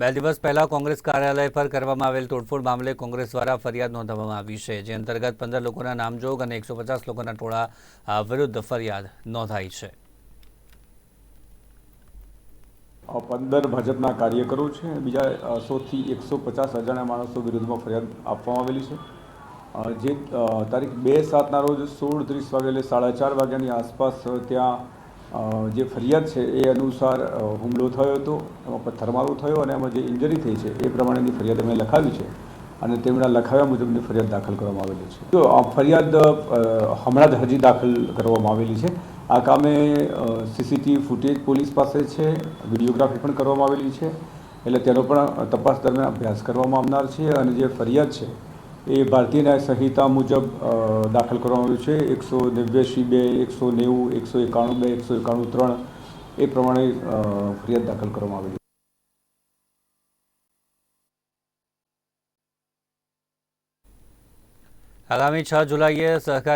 બે દિવસ પહેલા કોંગ્રેસ કાર્યાલય પર કરવામાં આવેલ તોડફોડ મામલે કોંગ્રેસ દ્વારા ફરિયાદ નોંધવામાં આવી છે, જે અંતર્ગત પંદર લોકોના નામજોગ અને એકસો લોકોના ટોળા વિરુદ્ધ ફરિયાદ નોંધાઈ છે. પંદર ભાજપના કાર્યકરો છે, બીજા સોથી એકસો પચાસ અજાણ્યા માણસો વિરુદ્ધમાં ફરિયાદ આપવામાં આવેલી છે. જે તારીખ બે સાતના રોજ સોળ ત્રીસ વાગે એટલે સાડા ચાર વાગ્યાની આસપાસ ત્યાં જે ફરિયાદ છે એ અનુસાર હુમલો થયો હતો, એમાં પથ્થરમારો થયો અને એમાં જે ઇન્જરી થઈ છે એ પ્રમાણેની ફરિયાદ અમે લખાવી છે અને તેમના લખાવ્યા મુજબની ફરિયાદ દાખલ કરવામાં આવેલી છે. તો આ ફરિયાદ હમણાં જ હજી દાખલ કરવામાં આવેલી છે. આ કામે સીસીટીવી ફૂટેજ પોલીસ પાસે છે, વિડીયોગ્રાફી પણ કરવામાં આવેલી છે. એટલે તેનો પણ તપાસ દરમિયાન અભ્યાસ કરવામાં આવનાર છે અને જે ફરિયાદ છે એ ભારતીય ન્યાય સંહિતા મુજબ દાખલ કરવામાં આવ્યું છે. એકસો નેવ્યાસી બે, એકસો નેવું, એકસો એકાણું બે, એકસો એકાણું ત્રણ એ પ્રમાણે ફરિયાદ દાખલ કરવામાં આવેલી આગામી છ જુલાઈએ સહકાર